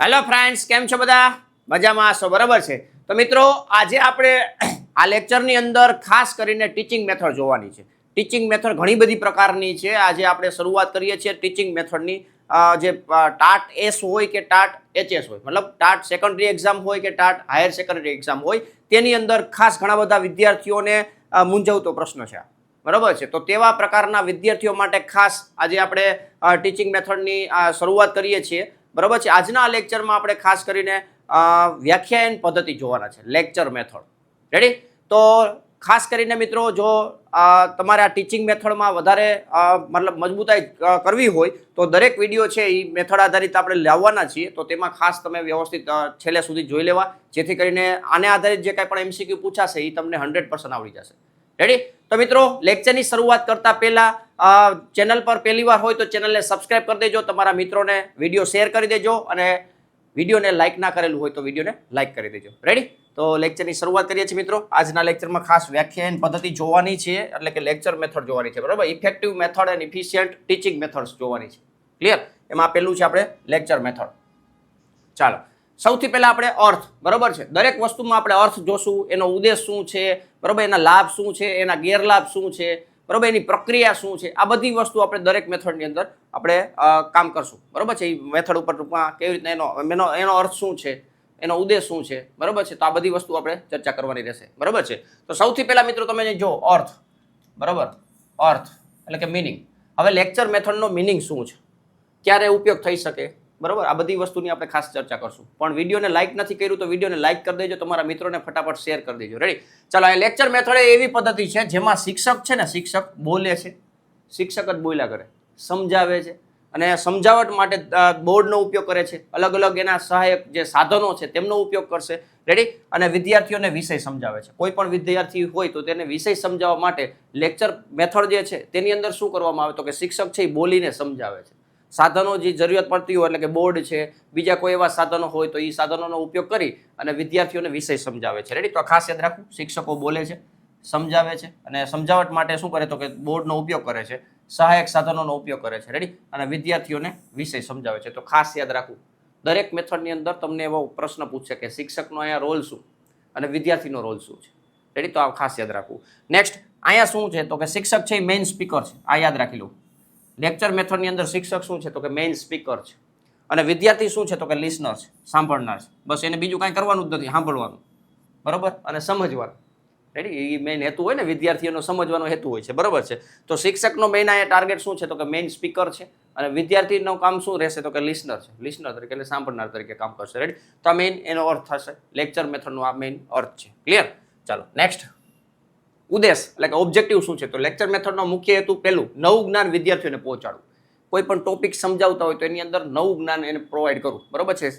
Hello friends કેમ છો બધા? મજામાં હશો, બરાબર છે. તો મિત્રો, આજે આપણે આ લેક્ચરની અંદર ખાસ કરીને ટીચિંગ મેથડ જોવાની છે. ટીચિંગ મેથડ ઘણી બધી પ્રકારની છે. આજે આપણે શરૂઆત કરીએ છીએ ટીચિંગ મેથડની જે ટાટ એસ હોય કે ટાટ એચએસ હોય. મતલબ ટાટ સેકન્ડરી એક્ઝામ હોય કે ટાટ હાયર સેકન્ડરી એક્ઝામ હોય, તેની અંદર ખાસ ઘણા બધા વિદ્યાર્થીઓને મૂંઝવતો પ્રશ્ન છે બરાબર છે? તો તેવા પ્રકારના વિદ્યાર્થીઓ માટે ખાસ આજે આપણે ટીચિંગ મેથડની શરૂઆત કરીએ છીએ. બરાબર છે? આજના આ લેક્ચરમાં આપણે ખાસ કરીને વ્યાખ્યાયન પદ્ધતિ જોવાના છે લેક્ચર મેથડ રેડી તો ખાસ કરીને મિત્રો, જો તમારે આ ટીચિંગ મેથડમાં વધારે મતલબ મજબૂતાઈ કરવી હોય, તો દરેક વીડિયો છે એ મેથડ આધારિત આપણે લાવવાના છીએ. તો તેમાં ખાસ તમે વ્યવસ્થિત છેલ્લે સુધી જોઈ લેવા. જેથી કરીને આને આધારિત જે કાંઈ પણ એમસીક્યુ પૂછાશે, એ તમને હંડ્રેડ આવડી જશે. રેડી તો મિત્રો લેક્ચરની શરૂઆત કરતા પહેલા ચેનલ પર પહેલી વાર હોય તો ચેનલને સબસ્ક્રાઇબ કરી દેજો. તમારા મિત્રોને વીડિયો શેર કરી દેજો અને વિડીયોને લાઇક ના કરેલું હોય તો વિડીયોને લાઇક કરી દેજો. રેડી તો લેક્ચરની શરૂઆત કરીએ છીએ મિત્રો. આજના લેક્ચરમાં ખાસ વ્યાખ્યાન પદ્ધતિ જોવાની છે, એટલે કે લેક્ચર મેથડ જોવાની છે. બરાબર? Effective method and efficient teaching methods જોવાની છે. ક્લિયર એમાં પહેલું છે આપણે લેક્ચર મેથડ ચાલો. સૌથી પહેલાં આપણે અર્થ, બરાબર છે? દરેક વસ્તુમાં આપણે અર્થ જોશું, એનો ઉદ્દેશ શું છે, બરાબર, એના લાભ શું છે, એના ગેરલાભ શું છે, બરાબર, એની પ્રક્રિયા શું છે, આ બધી વસ્તુ આપણે દરેક મેથડની અંદર આપણે કામ કરશું. બરાબર છે? એ મેથડ ઉપર ટૂંકમાં કેવી રીતના એનો એનો એનો અર્થ શું છે, એનો ઉદ્દેશ શું છે, બરાબર છે? તો આ બધી વસ્તુ આપણે ચર્ચા કરવાની રહેશે. બરાબર છે? તો સૌથી પહેલાં મિત્રો તમે જો અર્થ. બરોબર? અર્થ, એટલે કે મિનિંગ હવે લેક્ચર મેથડનો મિનિંગ શું છે? ક્યારે ઉપયોગ થઈ શકે? બરોબર? આ બધી વસ્તુની આપણે ખાસ ચર્ચા કરશું. પણ વિડીયોને લાઇક નથી કર્યું તો વિડીયોને લાઇક કરી દેજો, તમારા મિત્રોને ફટાફટ શેર કરી દેજો. રેડી ચાલો, આ લેક્ચર મેથડ એવી પદ્ધતિ છે જેમાં શિક્ષક છે ને, શિક્ષક બોલે છે. શિક્ષક જ બોલ્યા કરે, સમજાવે છે. અને સમજાવટ માટે બોર્ડનો ઉપયોગ કરે છે. અલગ અલગ એના સહાયક જે સાધનો છે તેમનો ઉપયોગ કરશે. રેડી અને વિદ્યાર્થીઓને વિષય સમજાવે છે. કોઈ પણ વિદ્યાર્થી હોય તો તેને વિષય સમજાવવા માટે લેક્ચર મેથડ જે છે તેની અંદર શું કરવામાં આવે તો કે શિક્ષક છે એ બોલીને સમજાવે છે. સાધનો જે જરૂરિયાત પડતી હોય એટલે કે બોર્ડ છે, બીજા કોઈ એવા સાધનો હોય તો એ સાધનોનો ઉપયોગ કરી અને વિદ્યાર્થીઓને વિષય સમજાવે છે. રેડી તો ખાસ યાદ રાખવું. શિક્ષકો બોલે છે, સમજાવે છે અને સમજાવટ માટે શું કરે તો કે બોર્ડનો ઉપયોગ કરે છે, સહાયક સાધનોનો ઉપયોગ કરે છે. રેડી અને વિદ્યાર્થીઓને વિષય સમજાવે છે. તો ખાસ યાદ રાખવું. દરેક મેથડની અંદર તમને એવો પ્રશ્ન પૂછશે કે શિક્ષકનો અહીંયા રોલ શું અને વિદ્યાર્થીનો રોલ શું છે? રેડી તો આ ખાસ યાદ રાખવું. નેક્સ્ટ અહીંયા શું છે તો કે શિક્ષક છે એ મેઇન સ્પીકર છે. આ યાદ રાખી લો. લેક્ચર મેથડની અંદર શિક્ષક શું છે? તો કે મેઇન સ્પીકર છે. અને વિદ્યાર્થી શું છે? તો કે લિસનર છે, સાંભળનાર છે. બસ એને બીજું કાંઈ કરવાનું જ નથી, સાંભળવાનું. બરાબર? અને સમજવાનું. રેડી એ મેઇન હેતુ હોય ને, વિદ્યાર્થીઓનો સમજવાનો હેતુ હોય છે. બરાબર છે? તો શિક્ષકનો મેઇન આ ટાર્ગેટ શું છે? તો કે મેઇન સ્પીકર છે. અને વિદ્યાર્થીનું કામ શું રહેશે? તો કે લિસનર છે. લિસનર તરીકે એટલે સાંભળનાર તરીકે કામ કરશે. રેડી તો આ મેઇન એનો અર્થ થશે. લેક્ચર મેથડનો આ મેઇન અર્થ છે. ક્લિયર ચાલો નેક્સ્ટ ઉદ્દેશ, એટલે કે ઓબ્જેક્ટિવ શું છે? તો લેક્ચર મેથડનો મુખ્ય હેતુ પહેલું, નવું જ્ઞાન વિદ્યાર્થીઓને પહોંચાડવું. કોઈ પણ ટોપિક સમજાવતા હોય તો એની અંદર નવું જ્ઞાન એને પ્રોવાઈડ કરવું. બરાબર છે?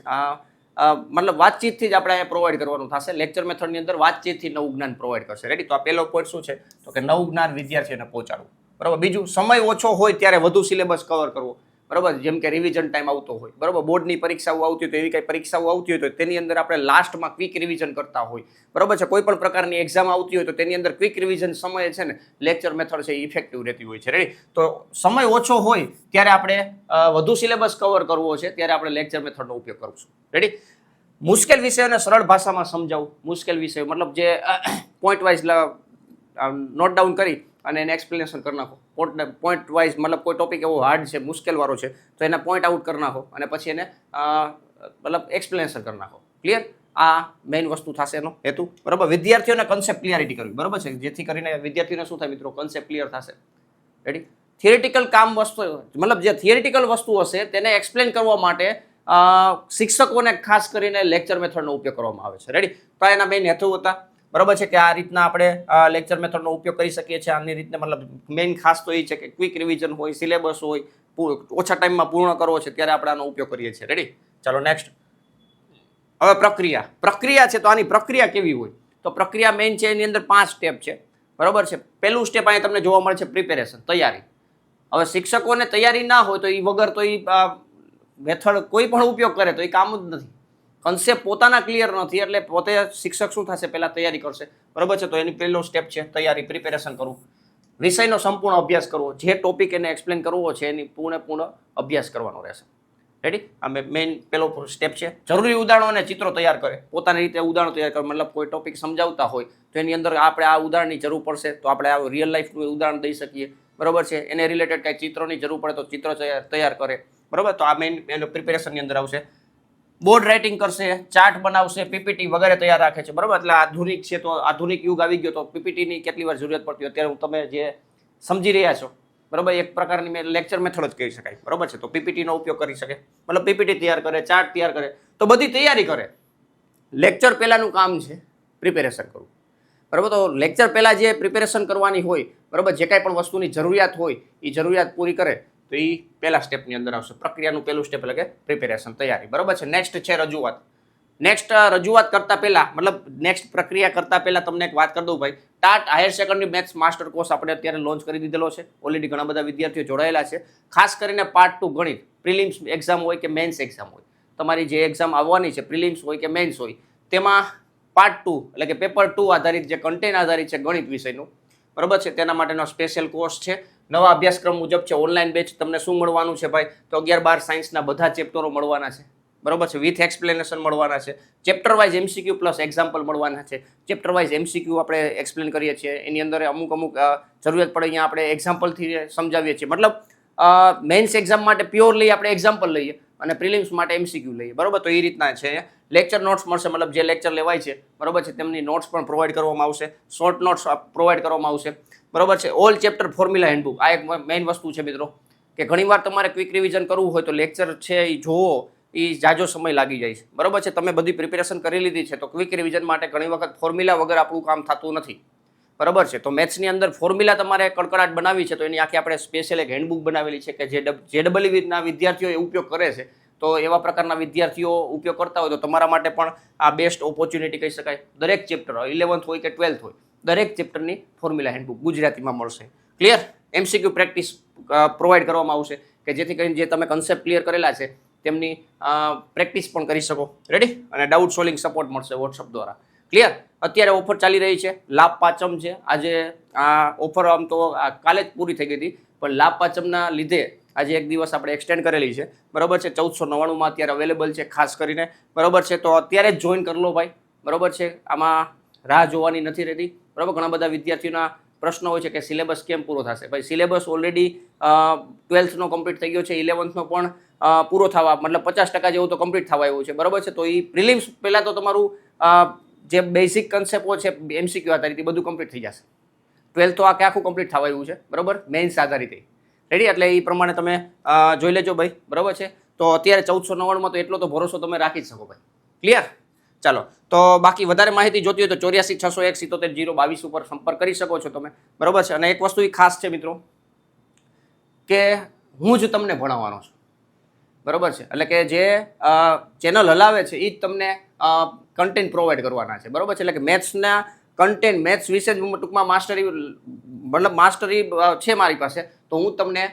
મતલબ વાતચીતથી જ આપણે અહીંયા પ્રોવાઈડ કરવાનું થશે. લેક્ચર મેથડની અંદર વાતચીતથી નવું જ્ઞાન પ્રોવાઈડ કરશે. રેડી તો આ પહેલો પોઈન્ટ શું છે? તો કે નવું જ્ઞાન વિદ્યાર્થીઓને પહોંચાડવું. બરાબર? બીજું, સમય ઓછો હોય ત્યારે વધુ સિલેબસ કવર કરવો. બરાબર? જેમ કે રિવિઝન ટાઈમ આવતો હોય. બરાબર? બોર્ડની પરીક્ષાઓ આવતી હોય તો એવી કંઈ પરીક્ષાઓ આવતી હોય તો તેની અંદર આપણે લાસ્ટમાં ક્વિક રિવિઝન કરતા હોય. બરાબર છે? કોઈ પણ પ્રકારની એક્ઝામ આવતી હોય તો તેની અંદર ક્વિક રિવિઝન સમયે છે ને લેક્ચર મેથડ છે એ ઇફેક્ટિવ રહેતી હોય છે. રેડી તો સમય ઓછો હોય ત્યારે આપણે વધુ સિલેબસ કવર કરવો છે ત્યારે આપણે લેક્ચર મેથડનો ઉપયોગ કરશું રેડી મુશ્કેલ વિષયોને સરળ ભાષામાં સમજાવું. મુશ્કેલ વિષય, મતલબ જે પોઈન્ટ વાઇઝ નોટ ડાઉન કરી અને એને એક્સપ્લેનેશન કરી નાખો. પોઈન્ટ પોઈન્ટ વાઇઝ મતલબ કોઈ ટોપિક એવો હાર્ડ છે, મુશ્કેલવાળો છે, તો એને પોઈન્ટ આઉટ કરી નાખો અને પછી એને મતલબ એક્સપ્લેનેશન કરી નાખો. ક્લિયર આ મેઇન વસ્તુ થશે એનો હેતુ. બરાબર? વિદ્યાર્થીઓને કન્સેપ્ટ ક્લિયરિટી કરવી. બરાબર છે? જેથી કરીને વિદ્યાર્થીઓને શું થાય મિત્રો? કન્સેપ્ટ ક્લિયર થશે. રેડી થિયરિટિકલ કામ વસ્તુ, મતલબ જે થિયરિટિકલ વસ્તુ હશે, તેને એક્સપ્લેન કરવા માટે શિક્ષકોને ખાસ કરીને લેક્ચર મેથડનો ઉપયોગ કરવામાં આવે છે. રેડી તો એના મેઇન હેતુ હતા. બરાબર છે કે આ રીતના આપણે લેક્ચર મેથડનો ઉપયોગ કરી શકીએ છીએ. આની રીતને મતલબ મેઇન ખાસ તો એ છે કે ક્વિક રિવિઝન હોય સિલેબસ હોય ઓછા ટાઈમમાં પૂર્ણ કરવો છે, ત્યારે આપણે આનો ઉપયોગ કરીએ છીએ. રેડી ચાલો નેક્સ્ટ હવે પ્રક્રિયા. પ્રક્રિયા છે તો આની પ્રક્રિયા કેવી હોય? તો પ્રક્રિયા મેઇન છે, એની અંદર પાંચ સ્ટેપ છે. બરાબર છે? પહેલું સ્ટેપ અહીંયા તમને જોવા મળે છે પ્રિપેરેશન તૈયારી. હવે શિક્ષકોને તૈયારી ના હોય તો એ વગર તો એ મેથડ કોઈ પણ ઉપયોગ કરે તો એ કામ જ નથી. કન્સેપ્ટ પોતાના ક્લિયર નથી, એટલે પોતે શિક્ષક શું થશે પહેલાં તૈયારી કરશે. બરાબર છે? તો એની પહેલો સ્ટેપ છે તૈયારી પ્રિપેરેશન કરવું. વિષયનો સંપૂર્ણ અભ્યાસ કરવો. જે ટોપિક એને એક્સપ્લેન કરવો છે એની પૂર્ણપૂર્ણ પૂર્ણ અભ્યાસ કરવાનો રહેશે. રેડી આ મેઇન પેલો સ્ટેપ છે. જરૂરી ઉદાહરણો અને ચિત્રો તૈયાર કરે. પોતાની રીતે ઉદાહરણો તૈયાર કરે. મતલબ કોઈ ટોપિક સમજાવતા હોય, તો એની અંદર આપણે આ ઉદાહરણની જરૂર પડશે, તો આપણે આ રિયલ લાઈફનું ઉદાહરણ દઈ શકીએ. બરાબર છે? એને રિલેટેડ કાંઈ ચિત્રોની જરૂર પડે તો ચિત્ર તૈયાર કરે. બરાબર? તો આ મેઇન એનો પ્રિપેરેશનની અંદર આવશે. બોર્ડ રાઇટિંગ કરશે, ચાર્ટ બનાવશે, પીપીટી વગેરે તૈયાર રાખે છે, બરોબર? એટલે આધુનિક છે તો આધુનિક યુગ આવી ગયો તો પીપીટીની કેટલી વાર જરૂરિયાત પડતી હોય? અત્યારે હું તમે જે સમજી રહ્યા છો, બરોબર? એક પ્રકારની મેં લેક્ચર મેથડ જ કહી શકાય, બરોબર છે? તો પીપીટીનો ઉપયોગ કરી શકે. મતલબ પીપીટી તૈયાર કરે, ચાર્ટ તૈયાર કરે, તો બધી તૈયારી કરે. લેક્ચર પહેલાંનું કામ છે પ્રિપેરેશન કરવું, બરાબર? તો લેક્ચર પહેલાં જે પ્રિપેરેશન કરવાની હોય, બરાબર? જે કાંઈ પણ વસ્તુની જરૂરિયાત હોય એ જરૂરિયાત પૂરી કરે. તો એ પહેલા સ્ટેપની અંદર આવશે. પ્રક્રિયાનું પહેલું સ્ટેપ એટલે કે પ્રિપેરેશન તૈયારી. બરાબર છે? નેક્સ્ટ છે રજૂઆત. નેક્સ્ટ રજૂઆત કરતા પહેલા, મતલબ નેક્સ્ટ પ્રક્રિયા કરતા પહેલા તમને એક વાત કરી દઉં ભાઈ. TAT higher secondary maths master course આપણે અત્યારે લોન્ચ કરી દીધેલો છે. ઓલરેડી ઘણા બધા વિદ્યાર્થીઓ જોડાયેલા છે. ખાસ કરીને પાર્ટ ટુ ગણિત. પ્રિલિમ્સ એક્ઝામ હોય કે મેન્સ એક્ઝામ હોય. તમારી જે એક્ઝામ આવવાની છે પ્રિલિમ્સ હોય કે મેન્સ હોય, તેમાં પાર્ટ ટુ એટલે કે પેપર ટુ આધારિત જે કન્ટેન્ટ આધારિત છે ગણિત વિષયનું. બરાબર છે? તેના માટેનો સ્પેશિયલ કોર્સ છે. નવા અભ્યાસક્રમ મુજબ છે ઓનલાઈન બેચ તમને શું મળવાનું છે ભાઈ? તો અગિયાર બાર સાયન્સના બધા ચેપ્ટરો મળવાના છે. બરોબર છે? વિથ એક્સપ્લેનેશન મળવાના છે. Chapter wise MCQ plus example મળવાના છે. ચેપ્ટર વાઇઝ એમસીક્યુ આપણે એક્સપ્લેન કરીએ છીએ. એની અંદર અમુક અમુક જરૂરિયાત પડે અહીંયા આપણે એક્ઝામ્પલથી સમજાવીએ છીએ. મતલબ મેન્સ એક્ઝામ માટે પ્યોરલી આપણે એક્ઝામ્પલ લઈએ અને પ્રિલિમ્સ માટે એમસીક્યુ લઈએ. બરોબર? તો એ રીતના છે. લેક્ચર નોટ્સ મળશે, મતલબ જે લેક્ચર લેવાય છે. બરોબર છે? તેમની નોટ્સ પણ પ્રોવાઈડ કરવામાં આવશે. શોર્ટ નોટ્સ પ્રોવાઈડ કરવામાં આવશે. બરોબર છે? ઓલ ચેપ્ટર ફોર્મ્યુલા હેન્ડબુક આ એક મેઇન વસ્તુ છે મિત્રો. કે ઘણીવાર તમારે ક્વિક રિવિઝન કરવું હોય તો લેક્ચર છે એ જોવો એ જાજો સમય લાગી જાય છે. બરોબર છે? તમે બધી પ્રિપેરેશન કરી લીધી છે તો ક્વિક રિવિઝન માટે ઘણી વખત ફોર્મ્યુલા વગર આપણું કામ થતું નથી. બરાબર છે? તો મેથ્સની અંદર ફોર્મ્યુલા તમારે કડકડાટ બનાવી છે તો એની આખી આપણે સ્પેશિયલ એક હેન્ડબુક બનાવેલી છે કે જે જે ડબલના વિદ્યાર્થીઓ એ ઉપયોગ કરે છે. તો એવા પ્રકારના વિદ્યાર્થીઓ ઉપયોગ કરતા હોય તો તમારા માટે પણ આ બેસ્ટ ઓપોર્ચ્યુનિટી કહી શકાય. દરેક ચેપ્ટર ઇલેવન્થ હોય કે ટ્વેલ્થ હોય. દરેક ચેપ્ટરની ફોર્મ્યુલા હેન્ડબુક ગુજરાતીમાં મળશે. ક્લિયર એમસીક્યુ પ્રેક્ટિસ પ્રોવાઈડ કરવામાં આવશે કે જેથી કરીને જે તમે કન્સેપ્ટ ક્લિયર કરેલા છે, તેમની પ્રેક્ટિસ પણ કરી શકો. રેડી અને ડાઉટ સોલ્વિંગ સપોર્ટ મળશે વોટ્સઅપ દ્વારા. ક્લિયર અત્યારે ઓફર ચાલી રહી છે. લાભ પાચમ છે. આજે, આ ઓફર આમ તો કાલે જ પૂરી થઈ ગઈ હતી, પણ લાભ પાચમના લીધે આજે એક દિવસ આપણે એક્સટેન્ડ કરેલી છે. બરાબર છે? ચૌદસો નવ્વાણુંમાં અત્યારે અવેલેબલ છે, ખાસ કરીને. બરાબર છે? તો અત્યારે જ જોઈન કરી લો ભાઈ. બરાબર છે? આમાં રાહ જોવાની નથી રહેતી. બરોબર? ઘણા બધા વિદ્યાર્થીઓના પ્રશ્નો હોય છે કે સિલેબસ કેમ પૂરો થશે? ભાઈ, સિલેબસ ઓલરેડી ટ્વેલ્થનો કમ્પ્લીટ થઈ ગયો છે ઇલેવન્થનો પણ પૂરો થવા, મતલબ પચાસ ટકા જેવું તો કમ્પ્લીટ થવા એવું છે. બરોબર છે? તો એ પ્રિલિમ્સ પહેલાં તો તમારું જે બેઝિક કન્સેપ્ટો છે એમસીક્યુ આધારિત એ બધું કમ્પ્લીટ થઈ જશે. ટ્વેલ્થ તો આખે આખું કમ્પ્લીટ થવા એવું છે. બરાબર? મેઇન્સ આધારિત રેડી એટલે એ પ્રમાણે તમે જોઈ લેજો ભાઈ. બરાબર છે? તો અત્યારે ચૌદસો નવ્વાણુંમાં તો એટલો તો ભરોસો તમે રાખી જ શકો ભાઈ. ક્લિયર ચાલો, તો બાકી વધારે માહિતી જોતી હોય તો ચોર્યાસી, છસો એક, સિત્તોતેર, જીરો, બાવીસ ઉપર સંપર્ક કરી શકો છો તમે. બરોબર છે? અને એક વસ્તુ એ ખાસ છે મિત્રો, કે હું જ તમને ભણાવવાનો છું. બરોબર છે? એટલે કે જે ચેનલ હલાવે છે એ જ તમને કન્ટેન્ટ પ્રોવાઈડ કરવાના છે. બરોબર છે? એટલે કે મેથ્સના કન્ટેન્ટ મેથ્સ વિશે જ ટૂંકમાં માસ્ટરી મતલબ માસ્ટરી છે મારી પાસે, તો હું તમને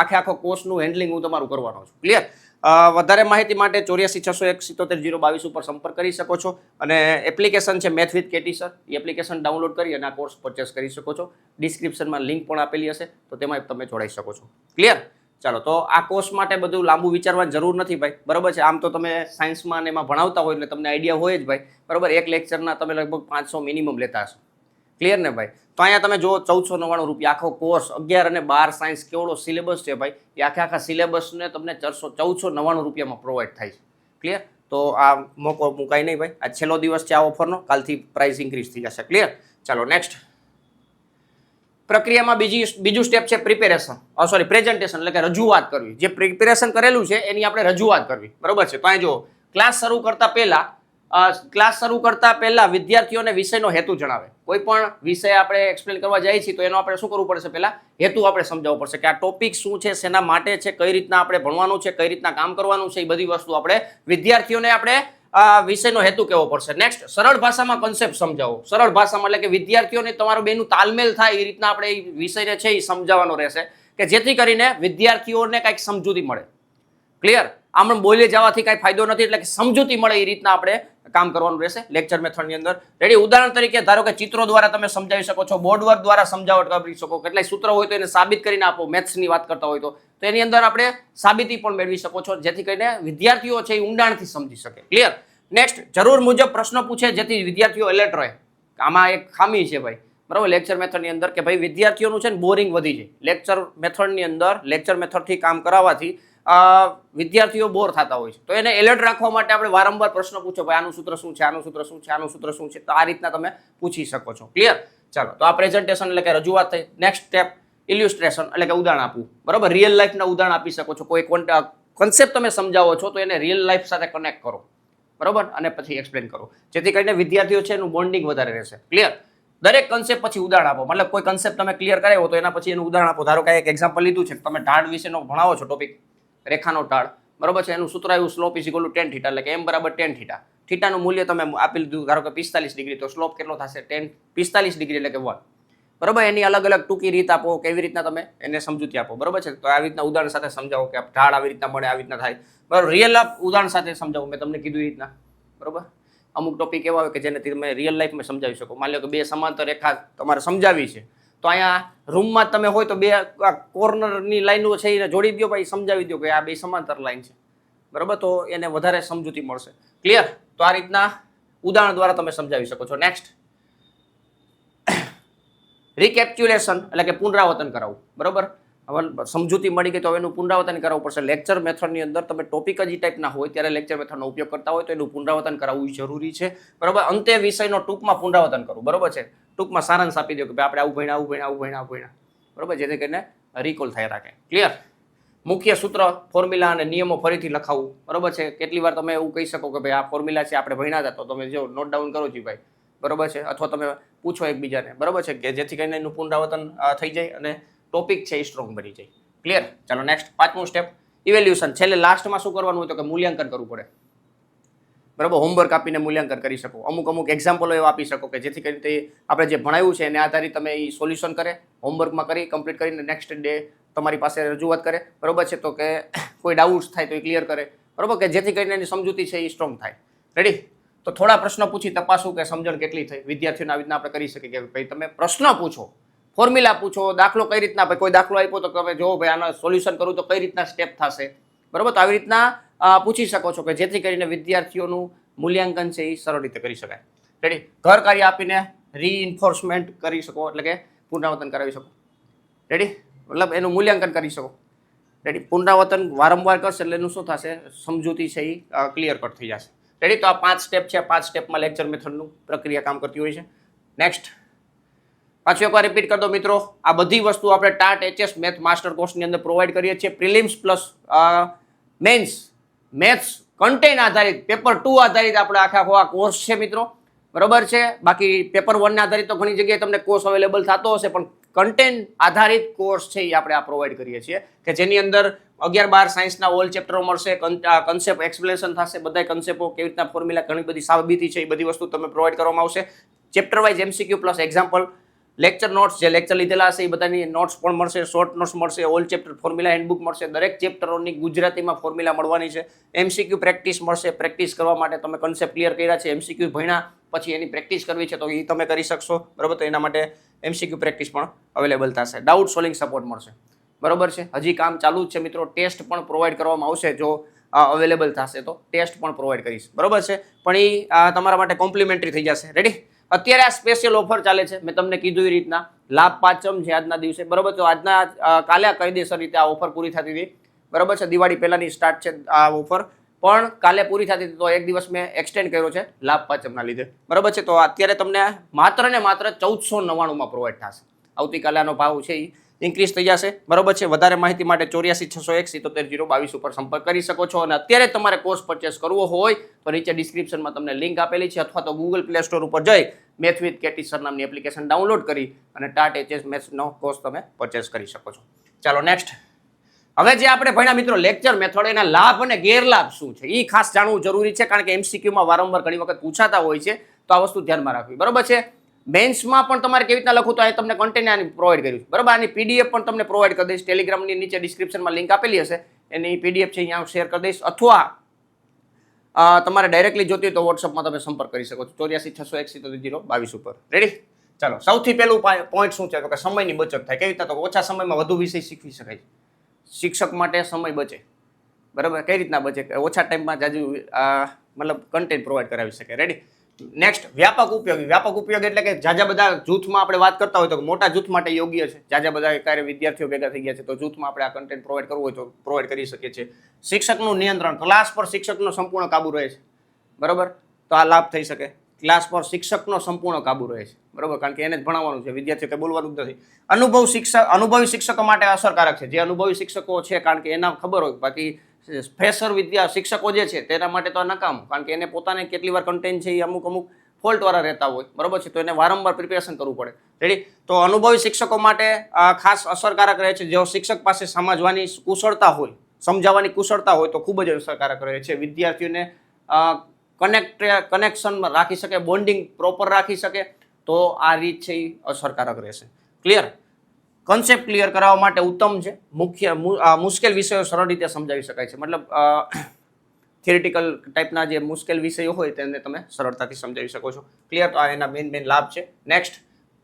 આખે આખો કોર્સનું હેન્ડલિંગ હું તમારું કરવાનો છું. ક્લિયર વધારે માહિતી માટે ચોર્યાસી, છસો એક, સિત્તોતેર, જીરો, બાવીસ ઉપર સંપર્ક કરી શકો છો. અને એપ્લિકેશન છે મેથ વિથ કેટી સર. એ એપ્લિકેશન ડાઉનલોડ કરી અને આ કોર્સ પરચેસ કરી શકો છો. ડિસ્ક્રિપ્શનમાં લિંક પણ આપેલી હશે, તો તેમાં તમે જોડાઈ શકો છો. ક્લિયર ચાલો, તો આ કોર્સ માટે બધું લાંબુ વિચારવાની જરૂર નથી ભાઈ. બરાબર છે? આમ તો તમે સાયન્સમાં અને એમાં ભણાવતા હોય એટલે તમને આઈડિયા હોય જ ભાઈ. બરાબર? એક લેક્ચરના તમે લગભગ પાંચસો મિનિમમ લેતા હશો. ક્લિયર ને ભાઈ? તો અહીંયા તમે જો ચૌદસો નવ્વાણું રૂપિયા આખો કોર્સ અગિયાર અને બાર સાયન્સ કેવડો સિલેબસ છે ભાઈ? એ આખા આખા સિલેબસને તમને ચારસો, ચૌદસો નવ્વાણું રૂપિયામાં પ્રોવાઈડ થાય છે. ક્લિયર તો આ મોકો મુકાય નહીં ભાઈ. આ છેલ્લો દિવસ છે આ ઓફરનો કાલથી પ્રાઇસ ઇન્ક્રીઝ થઈ જશે. ક્લિયર ચાલો નેક્સ્ટ પ્રક્રિયામાં બીજી, બીજું સ્ટેપ છે પ્રિપેરેશન સોરી પ્રેઝન્ટેશન એટલે કે રજૂઆત કરવી. જે પ્રિપેરેશન કરેલું છે, એની આપણે રજૂઆત કરવી. બરોબર છે? તો અહીં જો ક્લાસ શરૂ કરતા પહેલા ક્લાસ શરૂ કરતા પહેલા વિદ્યાર્થીઓને વિષયનો હેતુ જણાવે. કોઈ પણ વિષય આપણે એક્સપ્લેન કરવા જઈએ છીએ તો એનો આપણે શું કરવું પડશે પહેલા? હેતુ આપણે સમજાવવો પડશે કે આ ટોપિક શું છે, શેના માટે છે, કઈ રીતના આપણે ભણવાનું છે, કઈ રીતના કામ કરવાનું છે, એ બધી વસ્તુ આપણે વિદ્યાર્થીઓને આપણે વિષયનો હેતુ કહેવો પડશે. નેક્સ્ટ સરળ ભાષામાં કન્સેપ્ટ સમજાવો. સરળ ભાષામાં એટલે કે વિદ્યાર્થીઓને તમારું બેનું તાલમેલ થાય, એ રીતના આપણે એ વિષયને છે એ સમજાવવાનો રહેશે કે જેથી કરીને વિદ્યાર્થીઓને કંઈક સમજૂતી મળે. ક્લિયર આમ બોલે જવાથી કાંઈ ફાયદો નથી, એટલે કે સમજૂતી મળે એ રીતના આપણે કામ કરવાનું રહેશે લેક્ચર મેથડની અંદર. રેડી ઉદાહરણ તરીકે, ધારો કે ચિત્રો દ્વારા તમે સમજાવી શકો છો બોર્ડ વર્ક દ્વારા સમજાવટ કરી શકો, કેટલાય સૂત્ર હોય તો એને સાબિત કરીને આપો મેથ્સની વાત કરતા હોય તો. તો એની અંદર આપણે સાબિતી પણ મેળવી શકો છો, જેથી કરીને વિદ્યાર્થીઓ છે એ ઊંડાણથી સમજી શકે. ક્લિયર નેક્સ્ટ જરૂર મુજબ પ્રશ્નો પૂછે, જેથી વિદ્યાર્થીઓ એલર્ટ રહે. આમાં એક ખામી છે ભાઈ. બરાબર? લેક્ચર મેથડની અંદર કે ભાઈ, વિદ્યાર્થીઓનું છે ને બોરિંગ વધી જાય. લેક્ચર મેથડની અંદર લેક્ચર મેથડથી કામ કરાવવાથી વિદ્યાર્થીઓ બોર થતા હોય છે. તો એને એલર્ટ રાખવા માટે આપણે વારંવાર પ્રશ્ન પૂછો, ભાઈ, આનું સૂત્ર શું છે? આનું સૂત્ર શું છે? આનું સૂત્ર શું છે? તો આ રીતના તમે પૂછી શકો છો. ક્લિયર ચાલો, તો આ પ્રેઝન્ટેશન એટલે કે રજૂઆત થઈ. નેક્સ્ટ સ્ટેપ ઇલ્યુસ્ટ્રેશન એટલે કે ઉદાહરણ આપવું. બરાબર? રિયલ લાઈફના ઉદાહરણ આપી શકો છો. કોઈ કોન્સેપ્ટ તમે સમજાવો છો, તો એને રિયલ લાઈફ સાથે કનેક્ટ કરો. બરોબર? અને પછી એક્સપ્લેન કરો. જેથી કરીને વિદ્યાર્થીઓ છે એનું બોન્ડિંગ વધારે રહેશે. ક્લિયર દરેક કન્સેપ્ટ પછી ઉદાહરણ આપો. મતલબ કોઈ કન્સેપ્ટ તમે ક્લિયર કરાવ્યો તો એના પછી એનું ઉદાહરણ આપો. ધારો કે એક એક્ઝામ્પલ લીધું છે. તમે ઢાળ વિશેનો ભણાવો છો ટોપિક રેખાનો ઢાળ. બરોબર છે? એનું સૂત્ર આવ્યું slope is equal tan theta એટલે કે એમ બરાબર ટેન થીટા થીટાનું મૂલ્ય તમે આપી લીધું. ધારો કે પિસ્તાલીસ ડિગ્રી. તો સ્લોપ કેટલો થશે? ટેન પિસ્તાલીસ ડિગ્રી એટલે કે વન બરોબર? એની અલગ અલગ ટૂંકી રીત આપો. કેવી રીતના તમે એને સમજૂતી આપો. બરોબર છે? તો આવી રીતના ઉદાહરણ સાથે સમજાવો કે ઢાળ આવી રીતના મળે, આવી રીતના થાય. બરાબર? રિયલ ઉદાહરણ સાથે સમજાવો. મેં તમને કીધું એ રીતના. બરોબર? અમુક ટોપિક એવા હોય કે જેને તમે રિયલ લાઈફમાં સમજાવી શકો. માની લો કે બે સમાંતર રેખા તમારે સમજાવી છે. તો અહીંયા રૂમમાં તમે હોય તો બે કોર્નરની લાઈનો છે એને જોડી દો ભાઈ સમજાવી દો કે આ બે સમાંતર લાઈન છે. બરાબર? તો એને વધારે સમજૂતી મળશે. ક્લિયર તો આ રીતના ઉદાહરણ દ્વારા તમે સમજાવી શકો છો. નેક્સ્ટ રિકેપ્ચ્યુલેશન એટલે કે પુનરાવર્તન કરાવવું. બરાબર? હવે સમજૂતી મળી ગઈ તો એનું પુનરાવર્તન કરાવવું પડશે. લેક્ચર મેથડની અંદર તમે ટોપિક જ ટાઈપના હોય ત્યારે લેક્ચર મેથડનો ઉપયોગ કરતા હોય તો એનું પુનરાવર્તન કરાવવું જરૂરી છે. બરાબર? અંતે વિષયનો ટૂંકમાં પુનરાવર્તન કરવું બરાબર છે? ટૂંકમાં સારાંશ આપી દો કે ભાઈ આપણે આવું ભણ્યા આવું ભણ્યા આવું ભણ્યા આવું ભણ્યા. બરાબર? જેથી કરીને રિકોલ થઈ રાખે. ક્લિયર મુખ્ય સૂત્ર ફોર્મ્યુલા અને નિયમો ફરીથી લખાવું. બરાબર છે? કેટલી વાર તમે એવું કહી શકો કે ભાઈ આ ફોર્મ્યુલા છે, આપણે ભણ્યા હતા, તો તમે જો નોટ ડાઉન કરો છો ભાઈ. બરાબર છે? અથવા તમે પૂછો એકબીજાને. બરાબર છે? કે જેથી કરીને એનું પુનરાવર્તન થઈ જાય અને ટોપિક છે એ સ્ટ્રોંગ બની જાય. ક્લિયર ચાલો નેક્સ્ટ પાંચમું સ્ટેપ ઇવેલ્યુશન છેલ્લે લાસ્ટમાં શું કરવાનું હોય તો કે મૂલ્યાંકન કરવું પડે. બરાબર? હોમવર્ક આપીને મૂલ્યાંકન કરી શકો. અમુક અમુક એક્ઝામ્પલો એવા આપી શકો કે જેથી કરીને તે આપણે જે ભણાવ્યું છે એને આધારિત તમે એ સોલ્યુશન કરે હોમવર્કમાં કરી કમ્પ્લીટ કરીને નેક્સ્ટ ડે તમારી પાસે રજૂઆત કરે. બરોબર છે? તો કે કોઈ ડાઉટ્સ થાય તો એ ક્લિયર કરે. બરાબર? કે જેથી કરીને એની સમજૂતી છે એ સ્ટ્રોંગ થાય. રેડી તો થોડા પ્રશ્નો પૂછી તપાસું કે સમજણ કેટલી થઈ? વિદ્યાર્થીઓને આવી રીતના આપણે કરી શકીએ કે ભાઈ તમે પ્રશ્ન પૂછો. ફોર્મ્યુલા પૂછો, દાખલો કઈ રીતના? ભાઈ કોઈ દાખલો આપ્યો તો તમે જો ભાઈ આનો સોલ્યુશન કરું તો કઈ રીતના સ્ટેપ થશે? બરાબર? તો આવી રીતના પૂછી શકો છો કે જેથી કરીને વિદ્યાર્થીઓનું મૂલ્યાંકન છે એ સરળ રીતે કરી શકાય. રેડી ઘર કાર્ય આપીને રીઇન્ફોર્સમેન્ટ કરી શકો, એટલે કે પુનરાવર્તન કરાવી શકો. રેડી મતલબ એનું મૂલ્યાંકન કરી શકો. રેડી પુનરાવર્તન વારંવાર કરશે એટલે એનું શું થશે? સમજૂતી છે એ ક્લિયર કટ થઈ જશે. રેડી તો આ પાંચ સ્ટેપ છે. પાંચ સ્ટેપમાં લેક્ચર મેથડનું પ્રક્રિયા કામ કરતી હોય છે. નેક્સ્ટ પાછું એકવાર રિપીટ કરી દો મિત્રો. આ બધી વસ્તુ આપણે ટાટ એચએસ મેથ માસ્ટર કોર્સની અંદર પ્રોવાઈડ કરીએ છીએ. Prelims plus mains maths content આધારિત પેપર ટુ આધારિત આપણે આખા આખો આ કોર્સ છે મિત્રો. બરોબર છે? બાકી પેપર વનને આધારિત તો ઘણી જગ્યાએ તમને કોર્સ અવેલેબલ થતો હશે, પણ કન્ટેન્ટ આધારિત કોર્સ છે એ આપણે આ પ્રોવાઈડ કરીએ છીએ, કે જેની અંદર અગિયાર બાર સાયન્સના ઓલ ચેપ્ટરો મળશે કન્સેપ્ટ એક્સપ્લેનેશન થશે બધા કન્સેપ્ટો કેવી રીતના ફોર્મ્યુલા ઘણી બધી સાબિતી છે, એ બધી વસ્તુ તમે પ્રોવાઈડ કરવામાં આવશે. Chapter wise MCQ plus example lecture notes જે લેક્ચર લીધેલા હશે એ બધાની નોટ્સ પણ મળશે શોર્ટ નોટ્સ મળશે ઓલ ચેપ્ટર ફોર્મ્યુલા હેન્ડબુક મળશે. દરેક ચેપ્ટરોની ગુજરાતીમાં ફોર્મ્યુલા મળવાની છે. એમસીક્યુ પ્રેક્ટિસ મળશે પ્રેક્ટિસ કરવા માટે તમે કન્સેપ્ટ ક્લિયર કર્યા છે એમસીક્યુ ભણ્યા પછી એની પ્રેક્ટિસ કરવી છે તો એ તમે કરી શકશો. બરાબર? તો એના માટે એમસીક્યુ પ્રેક્ટિસ પણ અવેલેબલ થશે. ડાઉટ સોલ્વિંગ સપોર્ટ મળશે. બરોબર છે? હજી કામ ચાલુ જ છે મિત્રો. ટેસ્ટ પણ પ્રોવાઈડ કરવામાં આવશે જો અવેલેબલ થશે તો. ટેસ્ટ પણ પ્રોવાઈડ કરીશ. બરાબર છે? પણ એ તમારા માટે કોમ્પ્લિમેન્ટરી થઈ જશે. રેડી અત્યારે આ સ્પેશિયલ ઓફર ચાલે છે. મેં તમને કીધું એ રીતના. લાભ પાંચમ છે આજના દિવસે. બરોબર તો આજના કાલે કાયદેસર રીતે આ ઓફર પૂરી થતી હતી. બરોબર છે? દિવાળી પહેલાંની સ્ટાર્ટ છે આ ઓફર પણ કાલે પૂરી થતી હતી તો એક દિવસ મેં એક્સટેન્ડ કર્યો છે લાભ પાંચમના લીધે. બરોબર છે? તો અત્યારે તમને માત્ર ને માત્ર ચૌદસો નવ્વાણુંમાં પ્રોવાઈડ થશે. આવતીકાલે આનો ભાવ છે એ ઇન્ક્રીઝ થઈ જશે. બરોબર છે? વધારે માહિતી માટે ચોર્યાસી છસો એક સિત્તોતેર જીરો બાવીસ ઉપર સંપર્ક કરી શકો છો. અને અત્યારે તમારે કોર્સ પરચેસ કરવો હોય, તો નીચે ડિસ્ક્રિપ્શનમાં તમને લિંક આપેલી છે, અથવા તો ગૂગલ પ્લે સ્ટોર ઉપર જઈ મેથ વિથ કેટી સર નામની એપ્લિકેશન ડાઉનલોડ કરી અને ટાટ એચએસ મેથ્સનો કોર્સ તમે પરચેસ કરી શકો છો. ચાલો નેક્સ્ટ હવે જે આપણે ભણ્યા મિત્રો લેક્ચર મેથડ એના લાભ અને ગેરલાભ શું છે? એ ખાસ જાણવું જરૂરી છે, કારણ કે એમસીક્યુમાં વારંવાર ઘણી વખત પૂછાતા હોય છે, તો આ વસ્તુ ધ્યાનમાં રાખવી. બરોબર છે? બેન્ચમાં પણ તમારે કેવી રીતના લખવું તો અહીં તમને કન્ટેન્ટ આની પ્રોવાઈડ કર્યું છે. બરાબર? આની પીડીએફ પણ તમને પ્રોવાઈડ કરી દઈશ. ટેલિગ્રામની નીચે ડિસ્ક્રિપ્શનમાં લિંક આપેલી હશે. એની પીડીએફ છે અહીંયા શેર કરી દઈશ. અથવા તમારે ડાયરેક્ટલી જોતી હોય તો વોટ્સઅપમાં તમે સંપર્ક કરી શકો છો. ચોર્યાસી છસો એકસી તો જીરો બાવીસ ઉપર. રેડી ચાલો, સૌથી પહેલું પોઈન્ટ શું છે? તો કે સમયની બચત થાય. કેવી રીતે તો ઓછા સમયમાં વધુ વિષય શીખવી શકાય શિક્ષક માટે સમય બચે. બરાબર? કઈ રીતના બચે? કે ઓછા ટાઈમમાં જાજુ મતલબ કન્ટેન્ટ પ્રોવાઈડ કરાવી શકે. રેડી નેક્સ્ટ વ્યાપક ઉપયોગી. વ્યાપક ઉપયોગ એટલે કે જાજા બધા જૂથમાં આપણે વાત કરતા હોય તો મોટા જૂથ માટે યોગ્ય છે. જાજા બધા કાર્ય વિદ્યાર્થીઓ ભેગા થઈ ગયા છે તો જૂથમાં આપણે આ કન્ટેન્ટ પ્રોવાઈડ કરવું હોય તો પ્રોવાઈડ કરી શકીએ છીએ. શિક્ષકનું નિયંત્રણ. ક્લાસ પર શિક્ષકનો સંપૂર્ણ કાબુ રહે છે. બરાબર? તો આ લાભ થઈ શકે. ક્લાસ પર શિક્ષકનો સંપૂર્ણ કાબુ રહે છે. બરાબર? કારણ કે એને જ ભણાવવાનું છે. વિદ્યાર્થીઓ કંઈ બોલવાનું જ નથી. અનુભવ શિક્ષક, અનુભવી શિક્ષકો માટે અસરકારક છે. જે અનુભવી શિક્ષકો છે, કારણ કે એના ખબર હોય. બાકી ફ્રેશર વિદ્યા શિક્ષકો જે છે તેના માટે તો આ કારણ કે એને પોતાને કેટલી વાર કન્ટેન્ટ છે એ અમુક અમુક ફોલ્ટવાળા રહેતા હોય, બરાબર છે? તો એને વારંવાર પ્રિપેરેશન કરવું પડે. રેડી તો અનુભવી શિક્ષકો માટે ખાસ અસરકારક રહે છે. જો શિક્ષક પાસે સમજવાની કુશળતા હોય, સમજાવવાની કુશળતા હોય, તો ખૂબ જ અસરકારક રહે છે. વિદ્યાર્થીઓને કનેક્ટ કનેક્શનમાં રાખી શકે બોન્ડિંગ પ્રોપર રાખી શકે, તો આ રીત છે એ અસરકારક રહેશે. ક્લિયર કન્સેપ્ટ ક્લિયર કરાવવા માટે ઉત્તમ છે. મુખ્ય મુશ્કેલ વિષયો સરળ રીતે સમજાવી શકાય છે. મતલબ થિયરિટિકલ ટાઈપના જે મુશ્કેલ વિષયો હોય તેને તમે સરળતાથી સમજાવી શકો છો. ક્લિયર તો આ એના મેઇન મેઇન લાભ છે. નેક્સ્ટ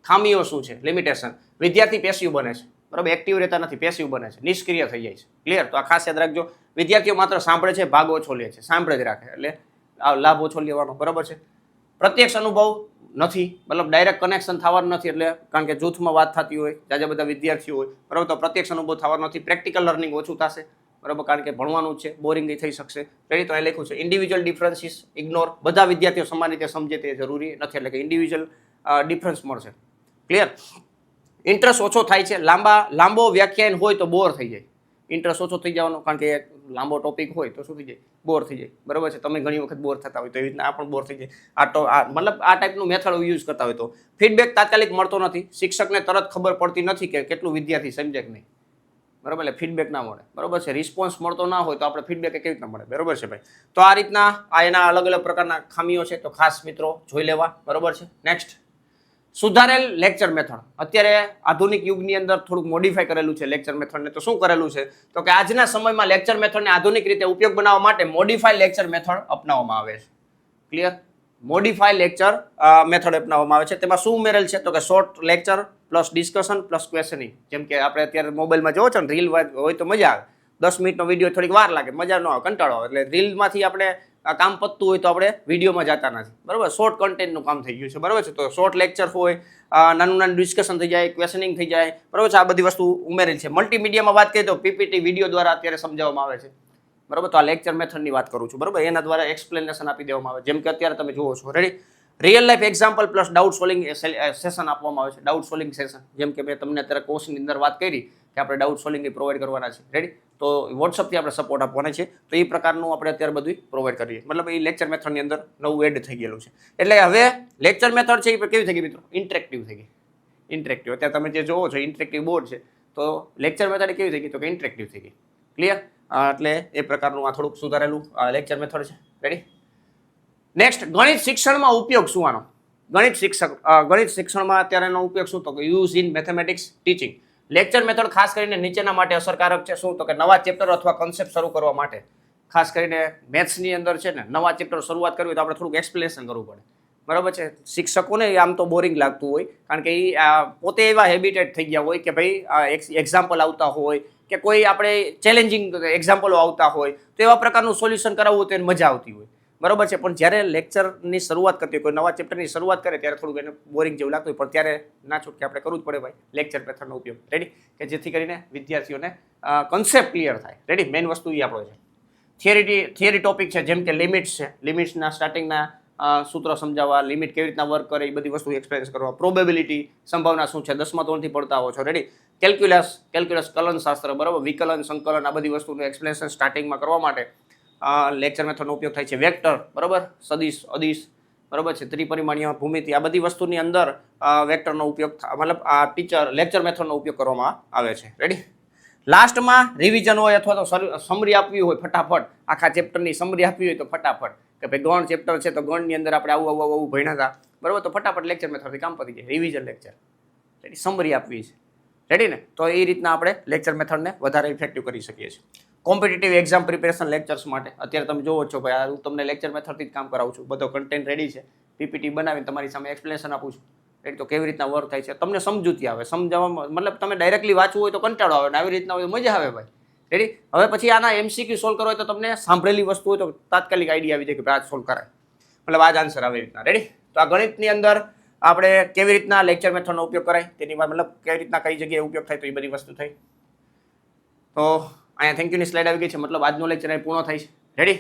ખામીઓ શું છે? લિમિટેશન વિદ્યાર્થી પેસિવ બને છે. બરાબર? એક્ટિવ રહેતા નથી પેસિવ બને છે. નિષ્ક્રિય થઈ જાય છે. ક્લિયર તો આ ખાસ યાદ રાખજો. વિદ્યાર્થીઓ માત્ર સાંભળે છે, ભાગ ઓછો લે છે. સાંભળે જ રાખે. એટલે આ લાભ ઓછો લેવાનો બરાબર છે. પ્રત્યક્ષ અનુભવ નથી. મતલબ ડાયરેક્ટ કનેક્શન થવાનું નથી એટલે કારણ કે જૂથમાં વાત થતી હોય, જાજા બધા વિદ્યાર્થીઓ હોય, બરાબર, તો પ્રત્યક્ષ અનુભવ થવાનો નથી. પ્રેક્ટિકલ લર્નિંગ ઓછું થશે, બરાબર, કારણ કે ભણવાનું છે બોરિંગ થઈ શકશે. પહેલી તો અહીં લખ્યું છે ઇન્ડિવિજ્યુઅલ ડિફરન્સીસ ઇગ્નોર બધા વિદ્યાર્થીઓ સમાન રીતે સમજે તે જરૂરી નથી, એટલે કે ઇન્ડિવિજ્યુઅલ ડિફરન્સ મળશે. ક્લિયર ઇન્ટરેસ્ટ ઓછો થાય છે, લાંબા, લાંબો વ્યાખ્યાન હોય તો બોર થઈ જાય. ઇન્ટરેસ્ટ ઓછો થઈ જવાનો, કારણ કે લાંબો ટોપિક હોય તો શું થઈ જાય? બોર થઈ જાય. બરાબર છે? તમે ઘણી વખત બોર થતા હોય તો એવી રીતના આ પણ બોર થઈ જાય. આ તો આ, મતલબ આ ટાઈપનું મેથડ યુઝ કરતા હોય તો. ફીડબેક તાત્કાલિક મળતો નથી. શિક્ષકને તરત ખબર પડતી નથી કે કેટલું વિદ્યાર્થી સમજે કે નહીં બરાબર? એટલે ફીડબેક ના મળે. બરાબર છે? રિસ્પોન્સ મળતો ના હોય તો આપણે ફીડબેક કેવી રીતના મળે? બરાબર છે ભાઈ? તો આ રીતના આ એના અલગ અલગ પ્રકારના ખામીઓ છે. તો ખાસ મિત્રો, જોઈ લેવા. બરાબર છે? નેક્સ્ટ સુધારેલ લેક્ચર મેથડ અત્યારે આધુનિક યુગની અંદર થોડુંક મોડિફાઈ કરેલું છે લેક્ચર મેથડને તો શું કરેલું છે? તો કે આજના સમયમાં લેક્ચર મેથડને આધુનિક રીતે ઉપયોગ બનાવવા માટે મોડિફાઈ લેક્ચર મેથડ અપનાવવામાં આવે છે. ક્લિયર મોડિફાઈ લેક્ચર મેથડ અપનાવવામાં આવે છે. તેમાં શું ઉમેરેલ છે? તો કે short lecture plus discussion plus questioning જેમ કે આપણે અત્યારે મોબાઈલમાં જોવો છો ને રીલ હોય તો મજા આવે. દસ મિનિટનો વીડિયો થોડીક વાર લાગે, મજા ન આવે, કંટાળો એટલે રીલમાંથી આપણે કામ પતતું હોય તો આપણે વિડીયોમાં જતા નથી બરાબર? શોર્ટ કન્ટેન્ટનું કામ થઈ ગયું છે. બરાબર છે? તો શોર્ટ લેક્ચર હોય નાનું નાનું ડિસ્કશન થઈ જાય ક્વેશ્ચનિંગ થઈ જાય. બરાબર છે? આ બધી વસ્તુ ઉમેરેલ છે. મલ્ટીમીડિયામાં વાત કરીએ તો પીપીટી વીડિયો દ્વારા અત્યારે સમજાવવામાં આવે છે. બરાબર? તો આ લેક્ચર મેથડની વાત કરું છું. બરાબર? એના દ્વારા એક્સપ્લેનેશન આપી દેવામાં આવે જેમ કે અત્યારે તમે જુઓ છો. Ready real life example plus doubt solving session આપવામાં આવે છે. ડાઉટ સોલ્વિંગ સેશન જેમ કે મેં તમને અત્યારે કોર્સની અંદર વાત કરી. કે આપણે ડાઉટ સોલ્વિંગ પ્રોવાઈડ કરવાના છે. રેડી તો વોટ્સઅપથી આપણે સપોર્ટ આપવાના છે. તો એ પ્રકારનું આપણે અત્યારે બધું પ્રોવાઈડ કરીએ. મતલબ એ લેક્ચર મેથડની અંદર નવું એડ થઈ ગયેલું છે. એટલે હવે લેક્ચર મેથડ છે એ કેવી થઈ ગઈ મિત્રો? ઇન્ટરેક્ટિવ થઈ ગઈ. ઇન્ટરેક્ટિવ અત્યારે તમે જે જોવો છો ઇન્ટરેક્ટિવ બોર્ડ છે, તો લેક્ચર મેથડ કેવી થઈ ગઈ? તો કે ઇન્ટરેક્ટિવ થઈ ગઈ. ક્લિયર એટલે એ પ્રકારનું આ થોડુંક સુધારેલું લેક્ચર મેથડ છે. રેડી નેક્સ્ટ ગણિત શિક્ષણમાં ઉપયોગ શું આનો? ગણિત શિક્ષક ગણિત શિક્ષણમાં અત્યારે એનો ઉપયોગ શું? તો use in mathematics teaching lecture method ખાસ કરીને નીચેના માટે અસરકારક છે. શું? તો કે નવા ચેપ્ટર અથવા કન્સેપ્ટ શરૂ કરવા માટે. ખાસ કરીને મેથ્સની અંદર છે ને, નવા ચેપ્ટર શરૂઆત કરવી તો આપણે થોડુંક એક્સપ્લેનેશન કરવું પડે. બરાબર છે? શિક્ષકોને આમ તો બોરિંગ લાગતું હોય, કારણ કે એ પોતે એવા હેબિટેટ થઈ ગયા હોય કે ભાઈ એક્ઝામ્પલ આવતા હોય કે કોઈ આપણે ચેલેન્જિંગ એક્ઝામ્પલો આવતા હોય તો એવા પ્રકારનું સોલ્યુશન કરાવવું તો એને મજા આવતી હોય. બરોબર છે, પણ જ્યારે લેક્ચરની શરૂઆત કરતી હોય, કોઈ નવા ચેપ્ટરની શરૂઆત કરે ત્યારે થોડુંક એને બોરિંગ જેવું લાગતું હોય, પણ ત્યારે ના છૂટકે આપણે કરવું જ પડે ભાઈ લેક્ચર પેથરનો ઉપયોગ. રેડી કે જેથી કરીને વિદ્યાર્થીઓને કન્સેપ્ટ ક્લિયર થાય. રેડી મેઇન વસ્તુ એ આપણો છે. થિયરી થિયરી ટોપિક છે, જેમ કે લિમિટ્સ છે. લિમિટ્સના સ્ટાર્ટિંગના સૂત્ર સમજાવવા લિમિટ કેવી રીતના વર્ક કરે એ બધી વસ્તુ એક્સપ્લેન્સ કરવા. પ્રોબેબિલિટી સંભાવના શું છે, દસમા ધોરણથી પડતા આવો છો. રેડી કેલ્ક્યુલસ કેલ્ક્યુલસ કલન શાસ્ત્ર બરાબર? વિકલન, સંકલન આ બધી વસ્તુનું એક્સપ્લેનેશન સ્ટાર્ટિંગમાં કરવા માટે લેક્ચર મેથડનો ઉપયોગ થાય છે. વેક્ટર બરાબર? સદિશ, અદિશ, બરાબર છે? ત્રિપરિમાણીય ભૂમિતિ, આ બધી વસ્તુની અંદર વેક્ટરનો ઉપયોગ મતલબ આ ટીચર લેક્ચર મેથડનો ઉપયોગ કરવામાં આવે છે. રેડી લાસ્ટમાં રિવિઝન હોય અથવા તો સમરી આપવી હોય ફટાફટ. આખા ચેપ્ટરની સમરી આપવી હોય તો ફટાફટ. કે ભાઈ ગણ ચેપ્ટર છે તો ગણની અંદર આપણે આવું આવું આવું ભણ્યા હતા. બરાબર? તો ફટાફટ લેક્ચર મેથડથી કામ પતી જાય. રિવિઝન લેક્ચર રેડી સમરી આપવી છે. રેડી ને? તો એ રીતના આપણે લેક્ચર મેથડને વધારે ઇફેક્ટિવ કરી શકીએ છીએ. કોમ્પિટિટિવ એક્ઝામ પ્રિપેરેશન લેક્ચર્સ માટે. અત્યારે તમે જોવો છો ભાઈ હું તમને લેક્ચર મેથડથી જ કામ કરાવું છું. બધો કન્ટેન્ટ રેડી છે. પીપીટી બનાવીને તમારી સામે એક્સપ્લેનેશન આપું છું. એટલે તો કેવી રીતના વર્ક થાય છે. તમને સમજૂતી આવે. સમજાવવામાં મતલબ તમે ડાયરેક્ટલી વાંચવું હોય તો કંટાળો આવે. ને આવી રીતના હોય મજા આવે ભાઈ. રેડી હવે પછી આના એમસીક્યુ સોલ્વ કરવો હોય તો તમને સાંભળેલી વસ્તુ હોય તો તાત્કાલિક આઈડિયા આવી જાય કે આજ સોલ્વ કરાય. મતલબ આજ આન્સર આવે રીતના. રેડી તો આ ગણિતની અંદર આપણે કેવી રીતના લેક્ચર મેથડનો ઉપયોગ કરાય? તેની મતલબ કેવી રીતના કઈ જગ્યાએ ઉપયોગ થાય તો એ બધી વસ્તુ થઈ. તો અહીંયા થેન્ક યુની સ્લાઇડ આવી ગઈ છે. મતલબ આજનો લેક્ચર અહીં પૂર્ણ થાય છે. રેડી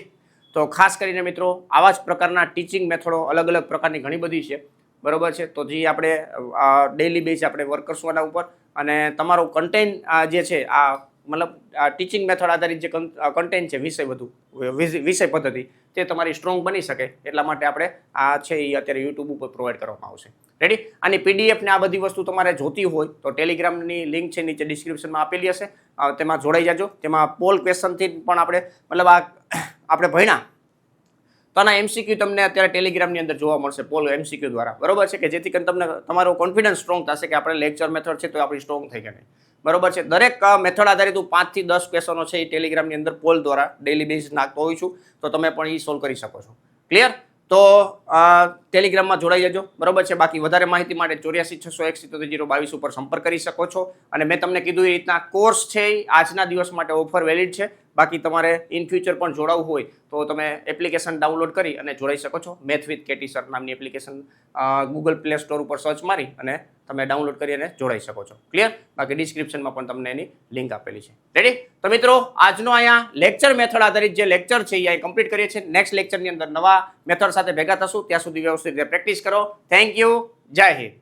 તો ખાસ કરીને મિત્રો, આવા જ પ્રકારના ટીચિંગ મેથડો અલગ અલગ પ્રકારની ઘણી બધી છે. બરોબર છે? તો જે આપણે ડેલી બેઝ આપણે વર્ક કરશું આના ઉપર. અને તમારો કન્ટેન્ટ જે છે, આ, મતલબ ટીચિંગ મેથડ આધારિત જે કન્ટેન્ટ છે, વિષય બધું વિષય પદ્ધતિ, તે તમારી સ્ટ્રોંગ બની શકે. એટલા માટે આપણે આ છે એ અત્યારે યુટ્યુબ ઉપર પ્રોવાઈડ કરવામાં આવશે. રેડી આની પીડીએફ ને આ બધી વસ્તુ તમારે જોતી હોય, તો ટેલિગ્રામની લિંક છે, નીચે ડિસ્ક્રિપ્શનમાં આપેલી હશે. તેમાં જોડાઈ જાજો. તેમાં પોલ ક્વેશ્ચનથી પણ આપણે, મતલબ આ આપણે ભણ્યા. તો આના એમસીક્યુ તમને અત્યારે ટેલિગ્રામની અંદર જોવા મળશે પોલ એમસીક્યુ દ્વારા. બરોબર છે કે જેથી કરીને તમને તમારો કોન્ફિડન્સ સ્ટ્રોંગ થશે કે આપણે લેક્ચર મેથડ છે તો આપણી સ્ટ્રોંગ થઈ નહીં બરોબર છે? દરેક મેથડ આધારિત હું પાંચથી દસ ક્વેશ્ચનો છે એ ટેલિગ્રામની અંદર પોલ દ્વારા ડેલી બેઝ નાખતો હોઉં છું. તો તમે પણ એ સોલ્વ કરી શકો છો. ક્લિયર તો ટેલિગ્રામમાં જોડાઈ જજો. બરોબર છે? બાકી વધારે માહિતી માટે ચોર્યાસી છસો એક સિત્તોતેર જીરો બાવીસ ઉપર સંપર્ક કરી શકો છો. અને મેં તમને કીધું એ રીતના કોર્સ છે આજના દિવસ માટે ઓફર વેલિડ છે. બાકી તમારે ઇન ફ્યુચર પણ જોડાવવું હોય તો તમે એપ્લિકેશન ડાઉનલોડ કરી અને જોડાઈ શકો છો. મેથ વિથ કેટી સર નામની એપ્લિકેશન ગૂગલ પ્લે સ્ટોર ઉપર સર્ચ મારી અને તમે ડાઉનલોડ કરી અને જોડાઈ શકો છો. ક્લિયર બાકી ડિસ્ક્રિપ્શનમાં પણ તમને એની લિંક આપેલી છે. રેડી તો મિત્રો, આજનો અહીંયા લેક્ચર મેથડ આધારિત જે લેક્ચર છે એ અહીં કમ્પ્લીટ કરીએ છીએ. નેક્સ્ટ લેક્ચરની અંદર નવા મેથડ સાથે ભેગા થશું. ત્યાં સુધી વ્યવસ્થિત રીતે પ્રેક્ટિસ કરો. થેન્ક યુ જય હિન્દ.